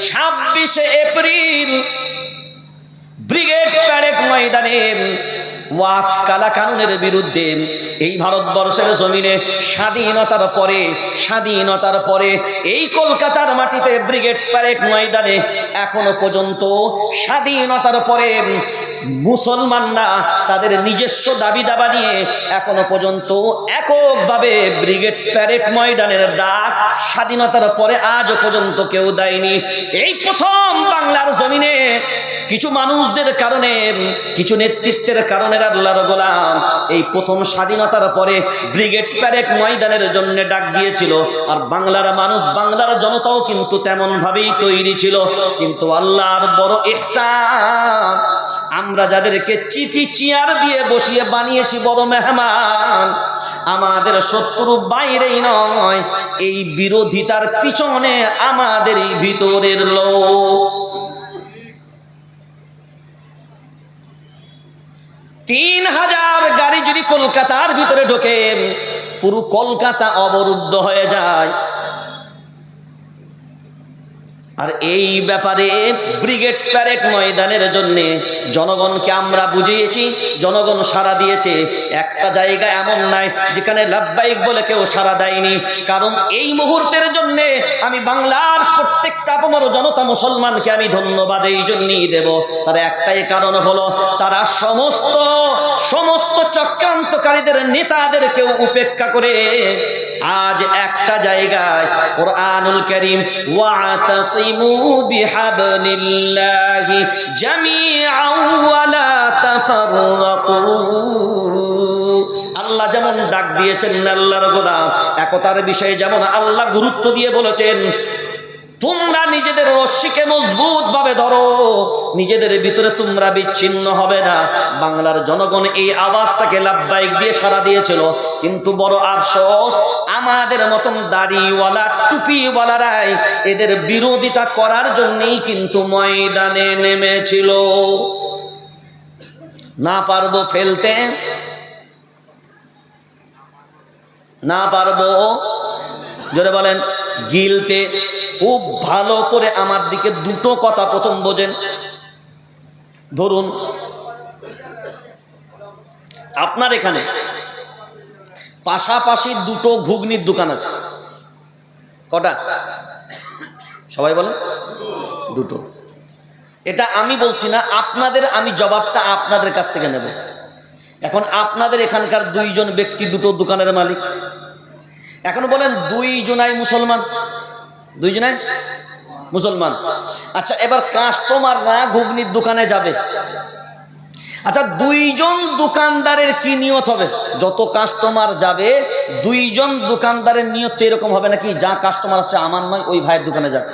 ছাব্বিশে April brigade parade ময়দানে ওয়াফ কালা কানুনের বিরুদ্ধে এই ভারতবর্ষের জমিনে স্বাধীনতার পরে স্বাধীনতার পরে এই কলকাতার মাটিতে ব্রিগেড প্যারেড ময়দানে এখনও পর্যন্ত স্বাধীনতার পরে মুসলমানরা তাদের নিজস্ব দাবি দাবা নিয়ে এখনও পর্যন্ত এককভাবে ব্রিগেড প্যারেড ময়দানের ডাক স্বাধীনতার পরে আজও পর্যন্ত কেউ দেয়নি। এই প্রথম বাংলার জমিনে কিছু মানুষদের কারণে, কিছু নেতৃত্বের কারণে আল্লাহর গোলাম, এই প্রথম স্বাধীনতার পরে ব্রিগেড প্যারেড ময়দানের জন্য ডাক দিয়েছিল। আর বাংলার মানুষ, বাংলার জনতাও কিন্তু তেমন ভাবেই তৈরি ছিল। কিন্তু আল্লাহর বড় ইহসান, আমরা যাদেরকে চিঠি চেয়ার দিয়ে বসিয়ে বানিয়েছি বড় মেহমান, আমাদের শত্রু বাইরেই নয়, এই বিরোধিতার পিছনে আমাদেরই ভিতরের লোক। তিন হাজার গাড়ি যদি কলকাতার ভিতরে ঢোকে, পুরো কলকাতা অবরুদ্ধ হয়ে যায়। আর এই ব্যাপারে ব্রিগেড প্যারেড ময়দানের জন্য জনগণকে আমরা বুঝিয়েছি, জনগণ সাড়া দিয়েছে। একটা জায়গা এমন নাই যেখানে লাভবাহিক বলে কেউ সাড়া দেয়নি। কারণ এই মুহূর্তের জন্য আমি বাংলার প্রত্যেকটা আপমর জনতা মুসলমানকে আমি ধন্যবাদ এই জন্যই দেব। তার একটাই কারণ হলো, তারা সমস্ত সমস্ত চক্রান্তকারীদের, নেতাদেরকেও উপেক্ষা করে আজ একটা জায়গায় কোরআনুল করিম, ওয়াতাসিমু বিহাবলিল্লাহি জামিআন ওয়ালা তাফাররাকু। আল্লাহ যেমন ডাক দিয়েছেন আল্লাহর গোলাম, একতার বিষয়ে যেমন আল্লাহ গুরুত্ব দিয়ে বলেছেন তোমরা নিজেদের রশ্মিকে মজবুত ভাবে ধরো। নিজেদের ভিতরে তোমরা বিচ্ছিন্ন হবে না। বাংলার জনগণ এই আওয়াজটাকে লাভবাহিক দিয়ে সারা দিয়েছিল। কিন্তু বড় আফসোস, আমাদের মতন দাড়িওয়ালা, টুপিওয়ালারাই এদের বিরোধিতা করার জন্যই কিন্তু ময়দানে নেমেছিল। না পারব ফেলতে, না পারব, জোরে বলেন, গিলতে। খুব ভালো করে আমার দিকে দুটো কথা প্রথম বোঝেন। ধরুন, আপনার এখানে পাশাপাশি দুটো ঘুগনির দোকান আছে। কটা? সবাই বলেন। দুটো। এটা আমি বলছি না, আপনাদের আমি জবাবটা আপনাদের কাছ থেকে নেব। এখন আপনাদের এখানকার দুইজন ব্যক্তি দুটো দোকানের মালিক। এখন বলেন দুইজনাই মুসলমান। দুইজনাই মুসলমান। আচ্ছা এবার কাস্টমাররা ঘুগনির দোকানে যাবে। আচ্ছা দুইজন দোকানদারের কি নিয়ত হবে? যত কাস্টমার যাবে, দুইজন দোকানদারের নিয়ত তো এরকম হবে নাকি, যা কাস্টমার আসছে আমার নয়, ওই ভাইয়ের দোকানে যাবে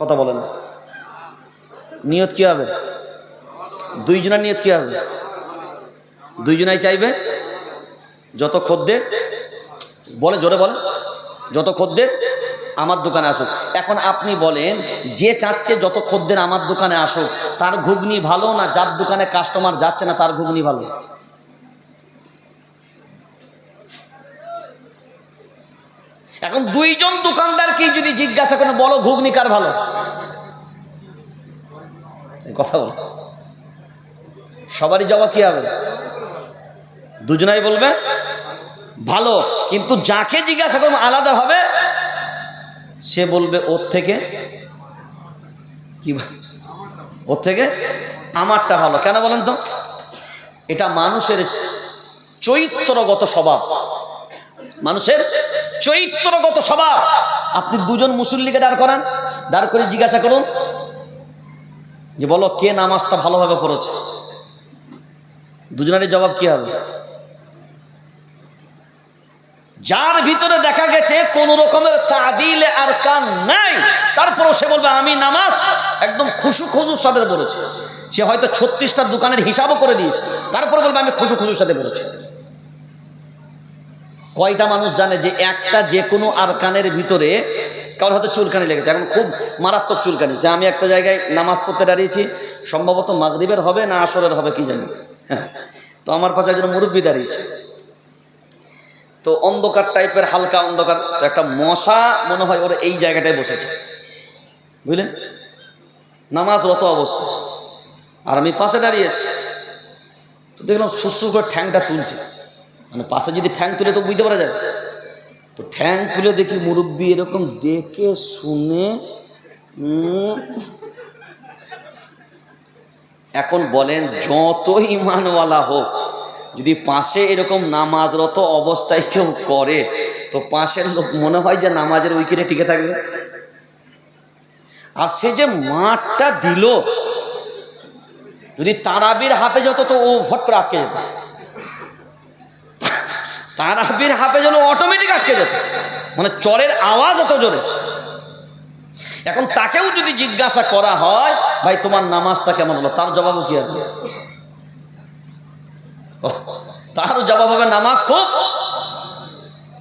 কথা বলেন। নিয়ত কি হবে? দুইজনের নিয়ত কি হবে? দুইজনাই চাইবে? যত খদ্দের বলে, জোরে বলে যত খদ্দের আমার দোকানে আসুক। এখন আপনি বলেন, যে চাচ্ছে যত খদ্দের আমার দোকানে আসুক, তার ঘুগনি ভালো না যার দোকানে কাস্টমার যাচ্ছে না, তার ঘুগনি ভালো? এখন দুইজন দোকানদারকে যদি জিজ্ঞাসা করেন, বলো ঘুগনি কার ভালো? কথা বল। সবারই জবাব কি হবে? দুজনাই বলবে ভালো, কিন্তু যাকে জিজ্ঞাসা করব আলাদাভাবে, সে বলবে, ওর থেকে কি ওর থেকে আমারটা ভালো। কেন বলেন তো? এটা মানুষের চৈত্রগত স্বভাব। মানুষের চৈত্রগত স্বভাব। আপনি দুজন মুসল্লিকে দাঁড় করান, দাঁড় করে জিজ্ঞাসা করুন যে, বলো, কে নামাজটা ভালোভাবে পড়েছে? দুজনেরই জবাব কি হবে? যার ভিতরে দেখা গেছে কোন রকমের তাদিলে আর কান নাই, তারপরও সে বলবে, আমি নামাজ একদম খুশু খুশুর সাথে পড়েছি। সে হয়তো ছত্রিশটা দোকানের হিসাবও করে দিয়েছে, তারপরে বলবে, আমি খুশু খুশুর সাথে পড়েছি। কয়টা মানুষ জানে যে একটা যে কোনো আর কানের ভিতরে কারোর হয়তো চুলকানি লেগেছে? এখন খুব মারাত্মক চুলকানি। যে আমি একটা জায়গায় নামাজ পড়তে দাঁড়িয়েছি, সম্ভবত মাগরিবের হবে না আসরের হবে, কি জানি। হ্যাঁ। তো আমার পাশে একজন মুরব্বী দাঁড়িয়েছে। তো অন্ধকার টাইপের হালকা অন্ধকার, তো একটা মশা মনে হয় ওরা এই জায়গাটায় বসেছে। বুঝলেন? নামাজ রত অবস্থা। আর আমি পাশে দাঁড়িয়েছি তো দেখলাম সুসু করে ঠ্যাংটা তুলছে। মানে পাশে যদি ঠ্যাং তুলে তো বুঝতে পারা যায়। তো ঠ্যাং তুলে দেখি মুরব্বী এরকম দেখে, শুনে এখন বলেন যত ইমানওয়ালা হোক যদি পাশে এরকম নামাজরত অবস্থায় কেউ করে, তো পাশের লোক মনে হয় যে নামাজের উইকেটে টিকে থাকবে। আর সে যে মাঠটা দিল, যদি তারাবির হাফে যেত তো ও ভট করে আটকে যেত। তারাবির হাফে যেন অটোমেটিক আটকে যেত। মানে চরের আওয়াজ অত জোরে। এখন তাকেও যদি জিজ্ঞাসা করা হয়, ভাই, তোমার নামাজটা কেমন হলো? তার জবাবও কি হবে তারও জবাব হবে নামাজ খুব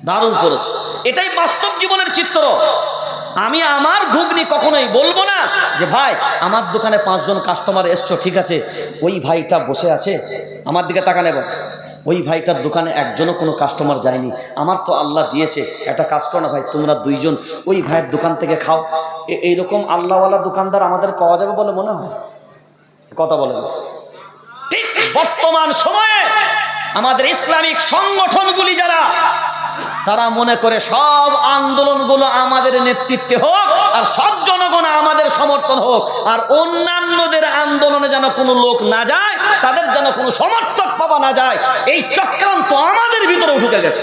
দারুণ করেছে এটাই বাস্তব জীবনের চিত্র। আমি আমার ঘুগনি কখনোই বলব না যে, ভাই, আমার দোকানে পাঁচজন কাস্টমার এসছো, ঠিক আছে? ওই ভাইটা বসে আছে, আমার দিকে তাকা নেব ওই ভাইটার দোকানে একজনও কোনো কাস্টমার যায়নি। আমার তো আল্লাহ দিয়েছে, একটা কাজ করো না ভাই, তোমরা দুইজন ওই ভাইয়ের দোকান থেকে খাও। এইরকম আল্লাহওয়ালা দোকানদার আমাদের পাওয়া যাবে বলে মনে হয়? কথা বলে না। বর্তমান সময়ে আমাদের ইসলামিক সংগঠনগুলি যারা, তারা মনে করে সব আন্দোলনগুলো আমাদের নেতৃত্বে হোক আর সব জনগণ আমাদের সমর্থন হোক, আর অন্যান্যদের আন্দোলনে যেন কোনো লোক না যায়, তাদের যেন কোনো সমর্থক পাওয়া না যায়, এই চক্রান্ত আমাদের ভিতরে ঢুকে গেছে।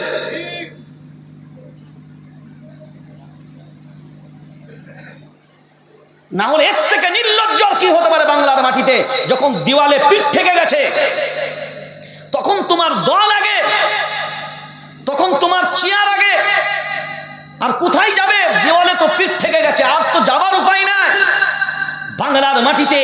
না হলে এর থেকে নির্লজ্জ কি হতে পারে বাংলার মাটিতে? যখন দিওয়ালে পিঠ থেকে গেছে, তখন তোমার দল আগে, তখন তোমার চেয়ার আগে। আর কোথায় যাবে? দেওয়ালে তো পিঠ থেকে গেছে, আর তো যাবার উপায় নাই। বাংলার মাটিতে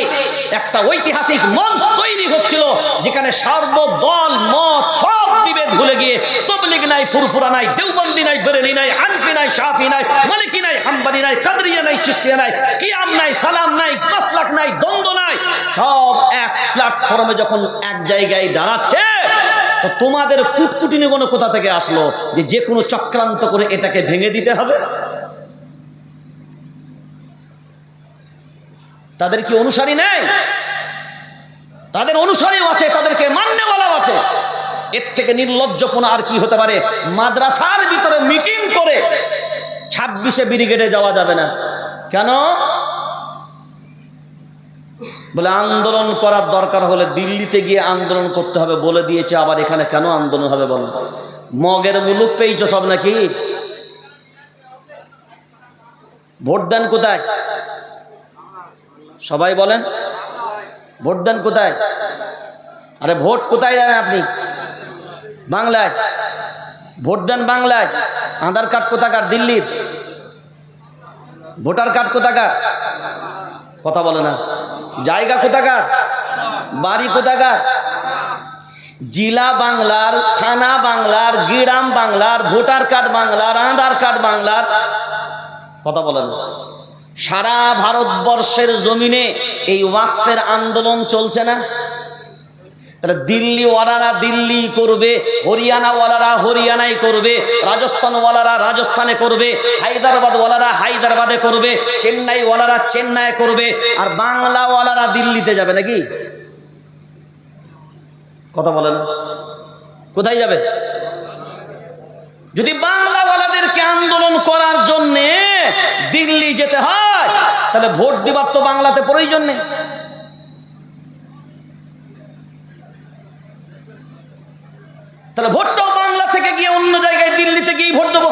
একটা ঐতিহাসিক মঞ্চ তৈরি হচ্ছিল, যেখানে সার্বদল মত সব বিভেদ ভুলে গিয়ে তবলিগ নাই, ফুরফুরা নাই, দেওবন্দি নাই, বেরেলি নাই, হানফি নাই, শাফি নাই, মালিকি নাই হাম্বানি নাই, কাদরিয়া নাই চিস্তিয়া নাই, কিয়াম নাই, সালাম নাই, মাসলাক নাই, দ্বন্দ্ব নাই, সব এক প্ল্যাটফর্মে যখন এক জায়গায় দাঁড়াচ্ছে, তো তোমাদের কুটকুটিনি কোনো কোথা থেকে আসলো যে যে কোনো চক্রান্ত করে এটাকে ভেঙে দিতে হবে? তাদের কি অনুসারী নেই? তাদের অনুসারীও আছে, তাদেরকে মান্যওয়ালাও আছে। এর থেকে নির্লজ্জপনা আর কি হতে পারে? মাদ্রাসার ভিতরে মিটিং করে ছাব্বিশে ব্রিগেডে যাওয়া যাবে না। কেন? বলে আন্দোলন করার দরকার হলে দিল্লিতে গিয়ে আন্দোলন করতে হবে বলে দিয়েছে, আবার এখানে কেন আন্দোলন হবে বলো? মগের মুলুক পেয়েছ সব নাকি? ভোট দেন কোথায়? সবাই বলেন ভোট দেন কোথায়? আরে ভোট কোথায় দেন আপনি? বাংলায়। ভোট দেন বাংলায়। আধার কার্ড কোথাকার? দিল্লির। ভোটার কার্ড কোথাকার? কথা বলে না। জায়গা কোথাকার? বাড়ি কোথাকার? জেলা বাংলার, থানা বাংলার, গ্রাম বাংলার, ভোটার কার্ড বাংলার, আধার কার্ড বাংলার, কথা বলে না। সারা ভারতবর্ষের জমিনে এই ওয়াকফের আন্দোলন চলছে না? তাহলে দিল্লি ওয়ালারা দিল্লি করবে হরিয়ানা ওয়ালারা হরিয়ানায় করবে রাজস্থান ওয়ালারা রাজস্থানে করবে হায়দ্রাবাদ ওয়ালারা হায়দ্রাবাদে করবে চেন্নাই ওয়ালারা চেন্নাই করবে, আর বাংলা ওয়ালারা দিল্লিতে যাবে নাকি? কথা বলে না। কোথায় যাবে? যদি বাংলাওয়ালাদেরকে আন্দোলন করার জন্যে দিল্লি যেতে হয়, তাহলে ভোট দিবার তো বাংলাতে প্রয়োজন নেই। তাহলে ভোটটাও বাংলা থেকে গিয়ে অন্য জায়গায় দিল্লিতে গিয়েই ভোট দেবো।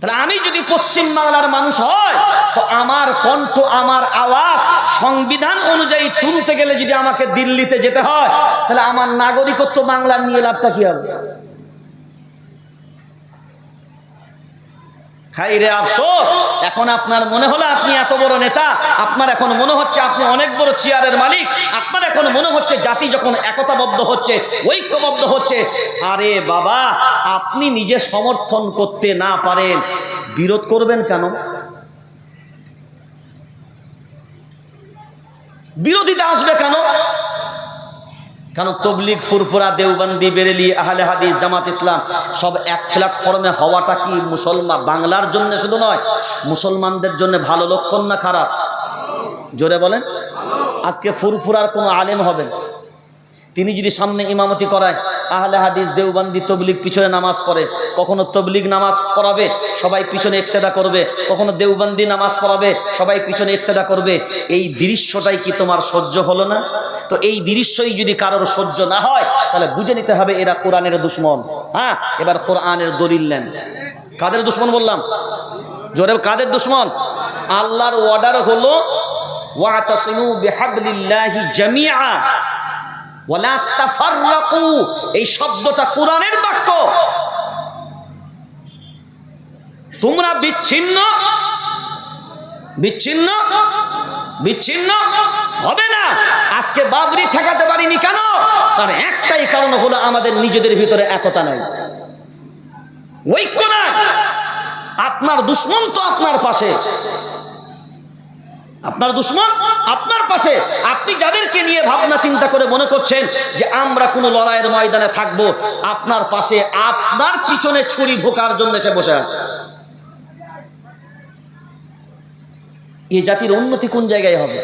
তাহলে আমি যদি পশ্চিম বাংলার মানুষ হয় তো আমার কণ্ঠ, আমার আওয়াজ, সংবিধান অনুযায়ী তুলতে গেলে যদি আমাকে দিল্লিতে যেতে হয়, তাহলে আমার নাগরিকত্ব বাংলার নিয়ে লাভটা কি হবে? হাই রে আফসোস, এখন আপনার মনে হলো আপনি এত বড় নেতা, আপনার এখন মনে হচ্ছে আপনি অনেক বড় চেয়ারের মালিক, আপনার এখন মনে হচ্ছে জাতি যখন একতাবদ্ধ হচ্ছে, ঐক্যবদ্ধ হচ্ছে, আরে বাবা, আপনি নিজে সমর্থন করতে না পারেন, বিরোধ করবেন কেন? বিরোধিতা আসবে কেন? কারণ তবলিক ফুরফুরা দেওবন্দি, বেরেলি, আহলে হাদিস, জামাত ইসলাম সব এক প্ল্যাটফর্মে হওয়াটা কি মুসলমান বাংলার জন্য শুধু নয়, মুসলমানদের জন্য ভালো লক্ষণ না খারাপ? জোরে বলেন। আজকে ফুরফুরার কোনো আলেম হবেন? তিনি যদি সামনে ইমামতি করায়, আহলে হাদিস, দেওবান্দি, তবলিগ পিছনে নামাজ পড়ে। কখনো তবলিগ নামাজ পড়াবে, সবাই পিছনে ইক্তেদা করবে। কখনো দেওবান্দি নামাজ পড়াবে, সবাই পিছনে ইক্তেদা করবে। এই দৃশ্যটাই কি তোমার সহ্য হলো না? তো এই দৃশ্যই যদি কারোর সহ্য না হয়, তাহলে বুঝে নিতে হবে এরা কোরআনের দুশ্মন। হ্যাঁ এবার কোরআনের দলিল নেন। কাদের দুশ্মন বললাম? জোরে কাদের দুশ্মন? আল্লাহর অর্ডার হলো ওয়াতাসিমু বিহাবলিল্লাহি জামিআ। এই শব্দটা কোরআনের বাক্য। তোমরা বিচ্ছিন্ন বিচ্ছিন্ন বিচ্ছিন্ন হবে না। আজকে বাবরি ঠেকাতে পারিনি কেন? তার একটাই কারণ হলো আমাদের নিজেদের ভিতরে একতা নাই। ঐক্য না আপনার দুশ্মন তো আপনার পাশে। আপনার দুশ্মন আপনার পাশে। আপনি যাদেরকে নিয়ে ভাবনা চিন্তা করে মনে করছেন যে আমরা কোনো লড়াইয়ের ময়দানে থাকব, আপনার পাশে আপনার পিছনে ছুরি ঢোকার জন্য সে বসে আছে। এই জাতির উন্নতি কোন জায়গায় হবে?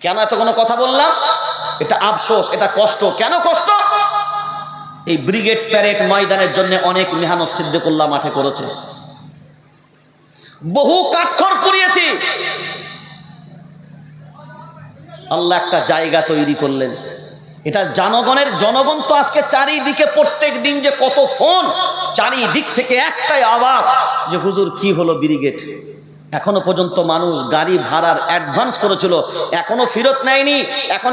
কেন এত কোনো কথা বললাম? এটা আফসোস, এটা কষ্ট। কেন কষ্ট? এই ব্রিগেড প্যারেড ময়দানের জন্য অনেক মেহানত মেহনত সিদ্দিকুল্লাহ মাঠে করেছে। বহু কাঠখড় পুড়িয়েছি। আল্লাহ একটা জায়গা তৈরি করলেন। এটা জনগণের, জনগণ তো আজকে চারিদিকে প্রত্যেক দিন যে কত ফোন, চারিদিক থেকে একটাই আওয়াজ যে, হুজুর, কি হলো ব্রিগেড? এখনও পর্যন্ত মানুষ গাড়ি ভাড়ার অ্যাডভান্স করেছিল, এখনও ফেরত নেয়নি, এখন